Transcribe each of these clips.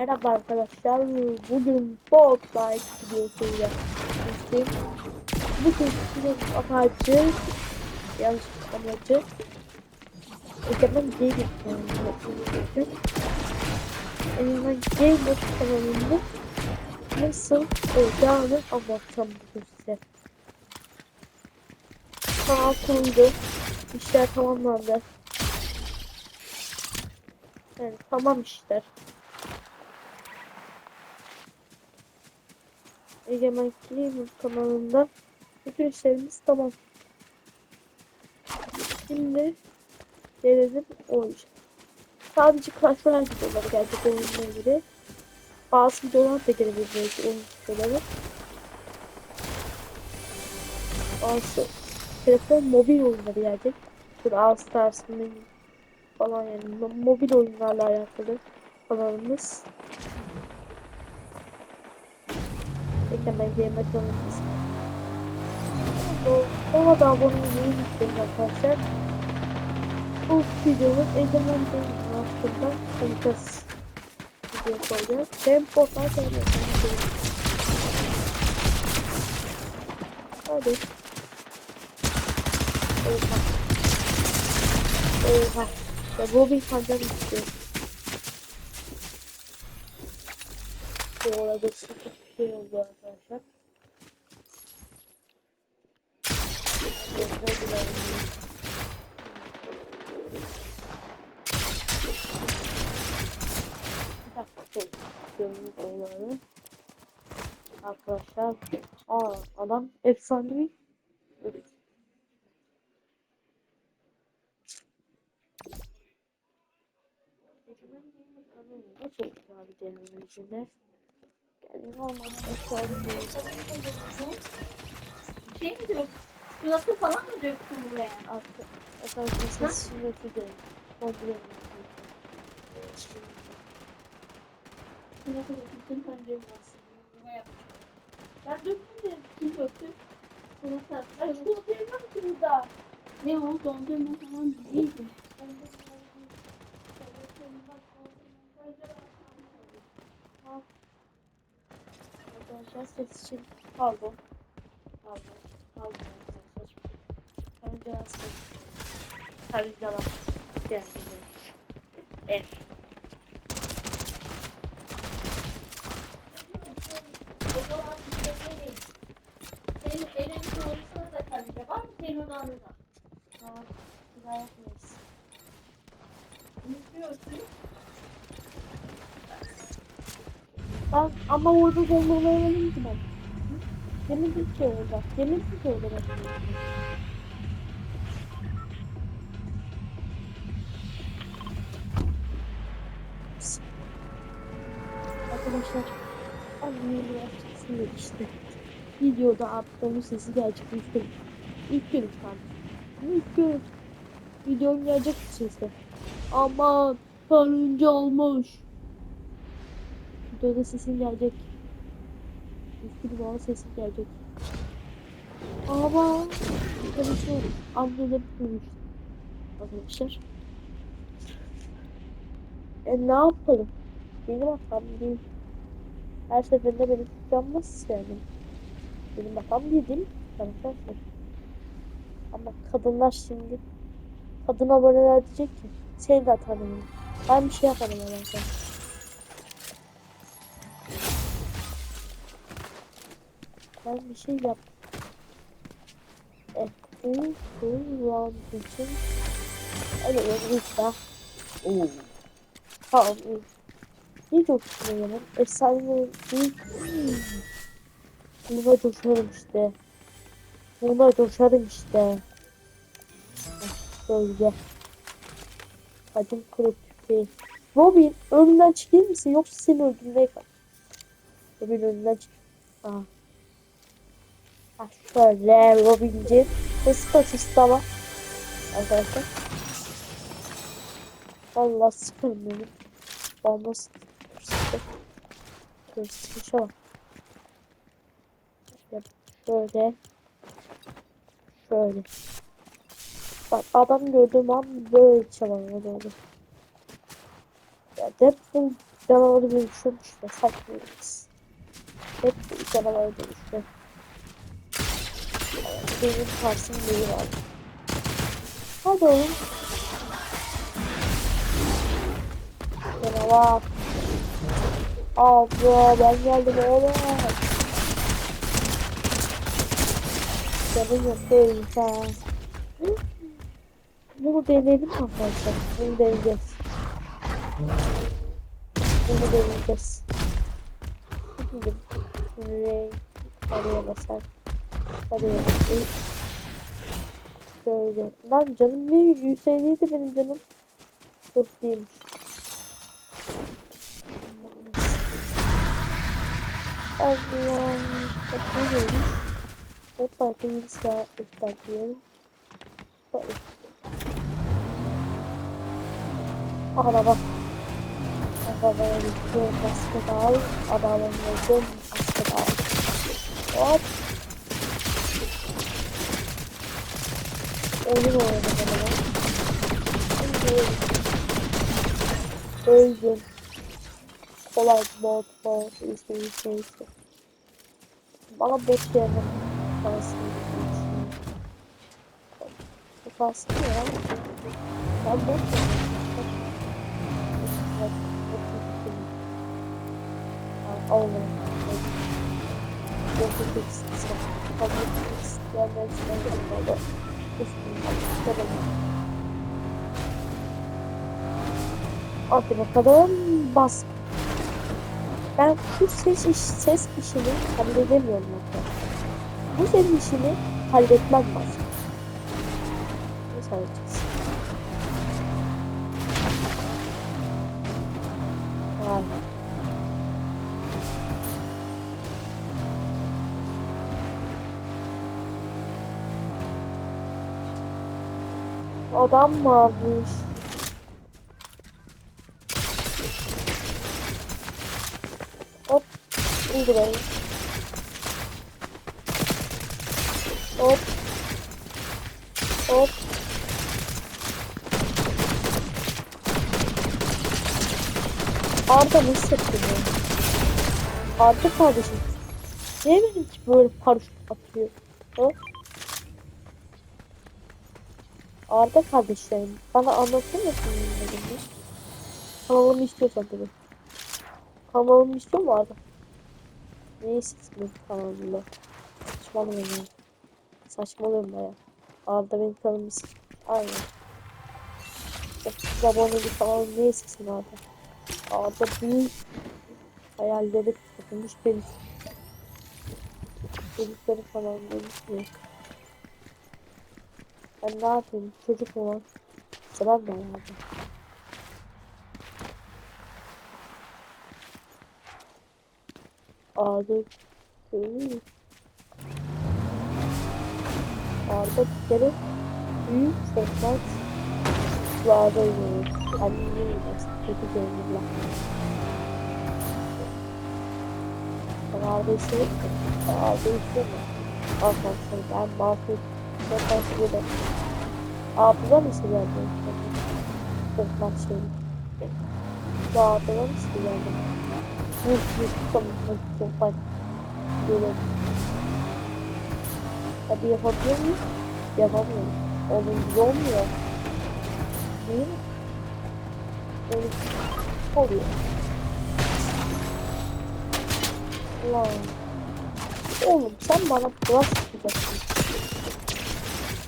Merhaba arkadaşlar. Bugün Fortnite videosuyla birlikte. Bugün sizin amacı yanlış amacı Egemen kanalına yapıyorum. Egemen Gamer kanalında nasıl olacağını anlatacağım bugün size. Kanal kuruldu. İşler tamamlandı. Yani tamam işler. Egemen Gamer kanalında bütün işlerimiz tamam. Şimdi gelelim oynayacağım. Sadece Clash Royale videoları gelecek oyunla ilgili. Bazı videolar da gelebilir belki oyun videoları. Bazı telefon mobil oyunları gelecek. Dur All Stars falan yani mo- mobil oyunlarla alakalı kanalımız. Egemen Gamer kanalımız. Ona da abone olmayı unutmayın arkadaşlar. Bu videomuz Egemen Gamer hakkında konuşacağız. Video koyacağız. Portal hem de Hadi. Oha. Oha. Ya bu bir pancar istiyor. Bu arada sıkıntı şey oldu arkadaşlar. Arkadaşlar. Aa adam efsanevi. Evet. Nasıl abi denemin içinde? Yani normal efsane değil. Şey mi dök? Çikolata falan mı döktün buraya? Artık arkadaşlar siz sünneti de komple Çikolata döktün pancarı aslında. Buraya yapacağım. Ben döktüm de kim döktü? Ki burada. Ne o? Dondurma falan değildi. Arkadaşlar ses için pardon. Pardon. Pardon arkadaşlar. Karıncalar ses. Karıncalar. Geldi. Evet. O zaman bir şey değil. Senin elin doğrusuna da karınca var mı? Senin odanda. Tamam. Bir daha yapmayız. Unutuyorsun. Ben ama orada yemedim ki ben. Yemedim ki orada. Yemedim ki orada ben. Arkadaşlar anneyi biraz sinir işte. Videoda attığımız sesi ilk gün. İlk gün pardon. İlk gün. Videom gelecek sesle. Aman karınca olmuş. Videoda sesin gelecek. İlk gün bana sesin gelecek. Ama tabii şu anneleri bulmuş. Arkadaşlar. E ne yapalım? Benim hatam değil. Her seferinde beni tutamaz yani. Benim hatam değil değil mi? Arkadaşlar. Ama kadınlar şimdi kadın aboneler diyecek ki seni de atarım. Ben bir şey yaparım herhalde. Ben bir şey yap. Evet, bu kullan için öyle bir daha. Oo. Tamam. İyi çok sinirlerim. Efsane değil. Buna coşarım işte. Buna coşarım işte. Böyle. Kadim kırık değil. Robin önünden çıkayım mısın yoksa seni öldürmeye kal. Robin önünden çık. Aha. Şöyle Robin'ci. Nasıl kaçıştı ama. Arkadaşlar. Vallahi sıkarım beni. Vallahi sıkarım. Dur sıkışa bak. Şöyle. Şöyle. Bak adam gördüğüm an böyle çalamıyor böyle. Ya defol canavarı dönüşüyormuş da saçmıyoruz. Hep bu canavarı dönüşüyor. Benim tarzım değil abi. Hadi oğlum. Canavar. Abla ben geldim oğlum. Canım yok değil sen. Bunu deneyelim arkadaşlar. Bunu deneyeceğiz. Bunu deneyeceğiz. Şimdi renk araya basar. Araya basar. Şöyle. Lan canım ne 150'ydi benim canım. Çok değilmiş. Allah'ım. Bakıyorum. Hoppa bilgisayar ıslatıyorum. Hoppa Araba. Arabaya gidiyor basket al. Adamın gözüm basket al. Hop. Oyun oynadı bana. Şimdi öldüm. Kolay bot bot izleyin şeysi. Bana bot yerine kalsın. Kalsın ya. Ben bot Olmadı. Yok yok yok. Kabul isteyenler isteyenler olmadı. Üstünden çıkaralım. Hadi bakalım bas. Ben bu ses iş, ses işini halledemiyorum arkadaşlar. Bu ses işini halletmem lazım. Nasıl halledeceğiz? Adam varmış. Hop. indireyim. Hop. Hop. Arda nasıl yapıyor? Arda kardeşim. Niye benim ki böyle paraşüt atıyor? Hop. Arda kardeşlerim. Bana anlatır mısın ne demiş? Kanalımı istiyorsan tabii. Kanalımı istiyor mu Arda? Ne istiyorsun kanalımda? Saçmalama ya. Saçmalama ya. Arda benim kanalımı istiyor. Aynen. 30 abonelik falan ne istiyorsun Arda? Arda büyük hayalleri tutmuş benim. Çocukları falan demiş ben ne yapayım? Çocuk mu var? Sıram da vardı. Ağzı büyük. Bir kere büyük sesler Sularda yiyor. Annemin yiyeceğiz. Kötü görünürler. Ben mi? Ben Arda istedim mi? Arkadaşlar ben. Mahvet ederim. Abla mı? Korkmak şey. Bu abla mı? Bu bir tamam çok bak. Böyle. Hadi yapabiliyor muyum? Yapamıyorum. Onun gibi olmuyor. Değil mi? Öyle oluyor. Ulan. Oğlum sen bana plus yapacaksın.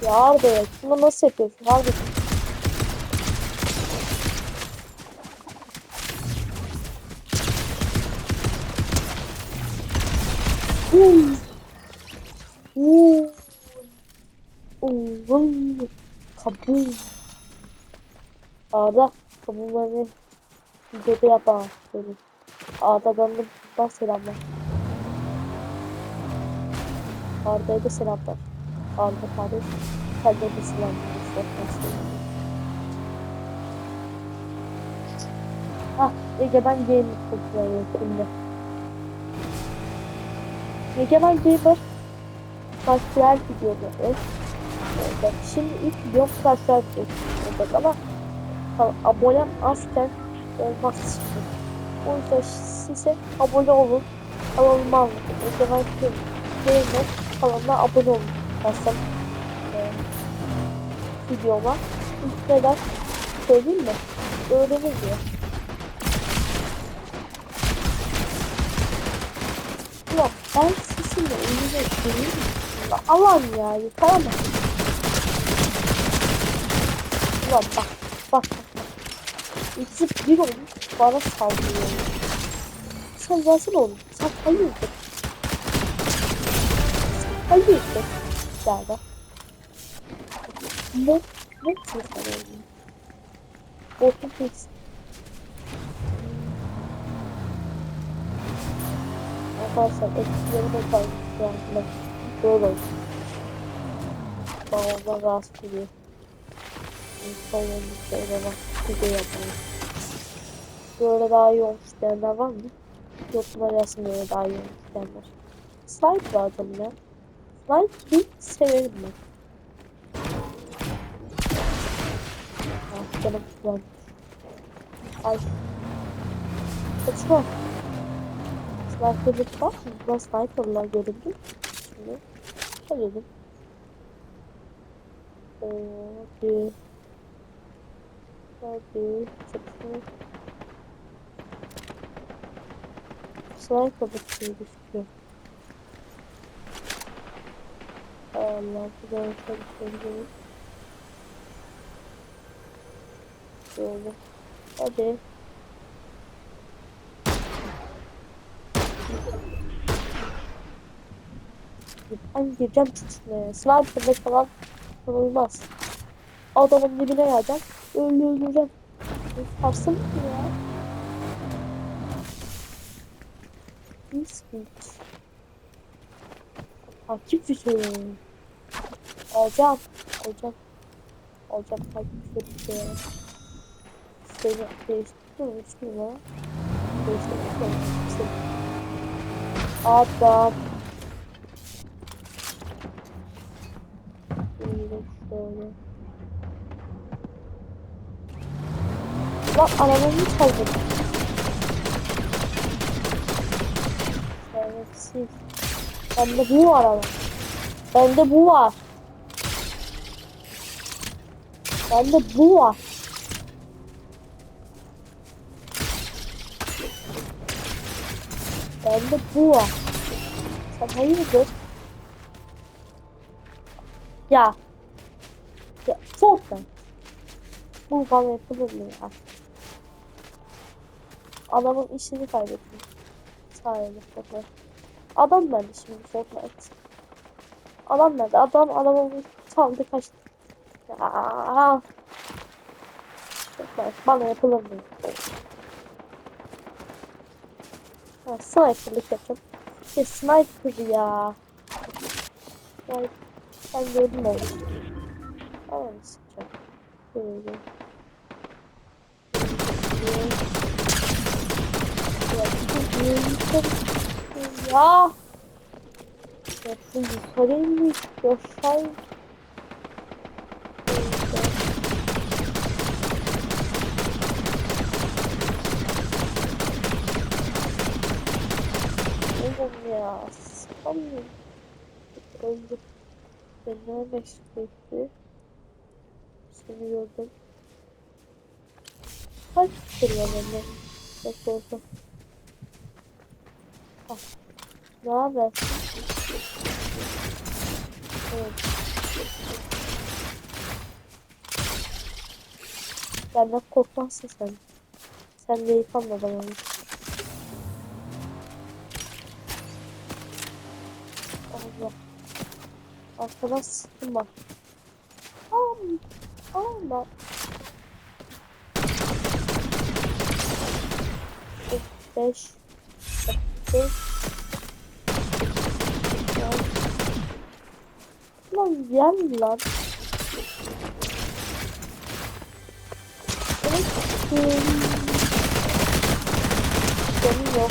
Ya Arda ya şunu nasıl yapıyorsun Arda? Kabul. Arda kabullerini videoda. Böyle. Arda bana buradan selamlar. Arda'ya da selamlar. Sen de bir selam. Ah, Egemen Game kullanıyor şimdi. Egemen Gamer Clash videoları. Evet, şimdi ilk Clash Royale olacak ama abonem azken olmaz şimdi. O yüzden size abone olun. Kanalıma zaman tüm beğenin. Kanalıma abone olun. Mesela e, videoma. İlk neden söyleyeyim mi? Öğrenir diye. Ulan ben sizinle ilgili değil Allah'ım ya ama. Ulan bak bak. bak. İkisi bir olmuş bana saldırıyor. Sen versene oğlum. Sen hayırdır? Sen hayırdır? Derdi. Ne? Ne sınıflar oğlum? Korkun fix. Arkadaşlar kalmış şu anda. Böyle oldu. Babamdan rahatsız ediyor. İnsan olmuş böyle bak. Video yapmayı. Böyle daha iyi olmuş diyenler var mı? Yok yazsın böyle daha iyi olmuş diyenler. Slide lazım ya. Slide bir severim ben. Ah canım kullan. Ay. Kaçma. Sniper'lık var mı? Ben sniper'lar gördüm. Şimdi. Söyledim. Hadi. Hadi. Çıksın. Sniper bakıyor düşüyor. Allah bu da çalışıyor. Böyle. Hadi. Ben gireceğim çizmeye. Sniper'da falan olmaz. Adamın dibine. Öyle öldüreceğim. Yaparsın mı ya? Biscuit. Takip video. Alacağım. Alacağım. Alacağım takip video. Seni değiştirdim? Üç numara. Değiştirdim? Adam. Şöyle. Lan arabamı çaldın. Şerefsiz. Bende bu var ama. Bende bu var. Bende bu var. Bende bu var. Sen hayırdır? Ya. Ya Fortnite. Bu bana yapılır mı ya? Adamın işini kaybettim. Sayende Fortnite. Adam nerede şimdi Fortnite? Adam nerede? Adam adamı çaldı kaçtı. Ya. Bana yapılır mı? Ha, sniperlık yapacağım. Ya sniper ya. Yani ben gördüm onu. Ama sıkacağım. Böyle. Ya. Ya şu yukarıymış. Yaşay. Oğlum ya. Sıkamıyorum. Öldüm. Ben ne meşguliyeti? Seni gördüm. Kaç kişi var bende? Nasıl olsa. Ah. Ne haber? Evet. Benden korkmazsın sen. Sen de yıkanmadan onu. Arkadan sıktım bak. Am, Allah. Beş. Beş. Lan mi lan? Canım yok.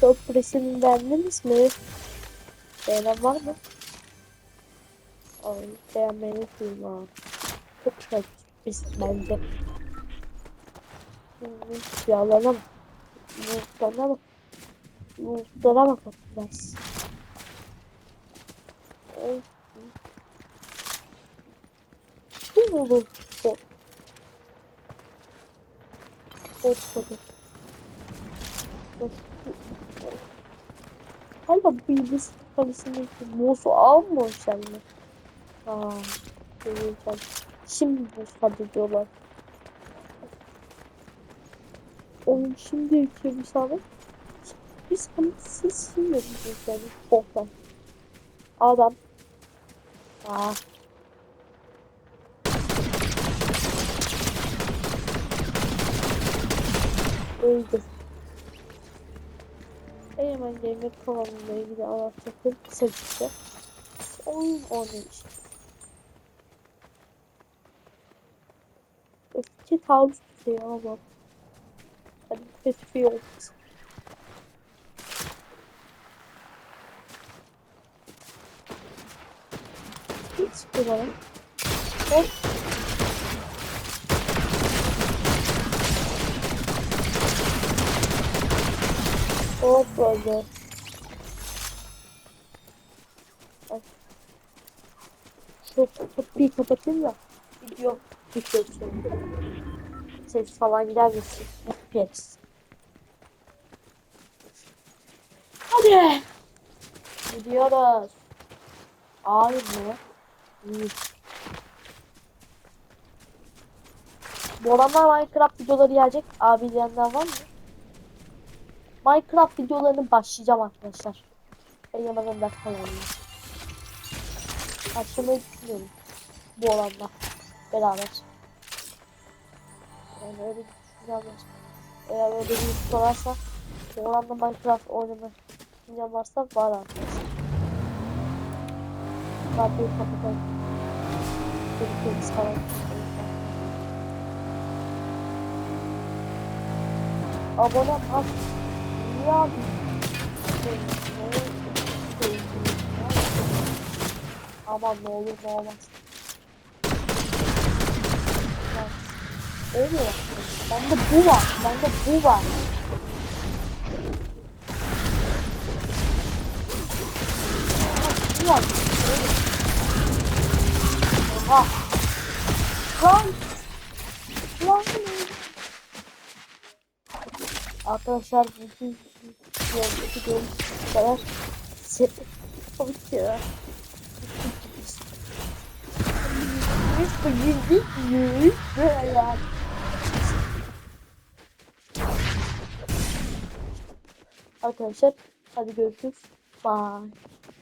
Çok presini beğendiniz mi? Beğenen var mı? Ay beğenmeyi unutmayın ha. Çok güzel biz bence. Yağlarına bak. Yumurtlarına bak. Yumurtlara bak biraz. Bu olur. Ortada. Galiba bu Kafasındaki boss'u almamışlar mı? Aa, göreceğim. Şimdi boss hallediyorlar. Oğlum şimdi iki bir saniye. Biz hani siz şimdi yapıyorsunuz yani. Boktan. Adam. Aa. Öldü. Eymen Gamer kanalıyla ilgili anlatacaklarım kısacası. Oyun oynayış. Öfke bir şey ama. Hadi kötü bir yol. Hiç kullanım. Hop. Hop böyle. Şu kapıyı kapatayım da video bitirsin. Ses falan gelmesin. FPS. Hadi. Gidiyoruz. Aynı. İyi. Bu adamlar Minecraft videoları gelecek. Abi diyenler var mı? Minecraft videolarını başlayacağım arkadaşlar. Egemen Önder kanalına. Başlamayı düşünüyorum. Bu olanla. Beraber. Yani öyle var. Eğer öyle bir iş varsa bu olanla Minecraft oynama düşüncem varsa var arkadaşlar. Radyoyu kapatalım. Dediklerimiz falan. Abone ol. Abi? Aman ne olur ne olmaz. Ya. Bende bu var. Bende bu var. Bu var. Oha. Lan. Lan. Arkadaşlar bütün videomuz bu kadar. Sevdik ya. Biz bugün bir böyle. Arkadaşlar hadi görüşürüz. Bye.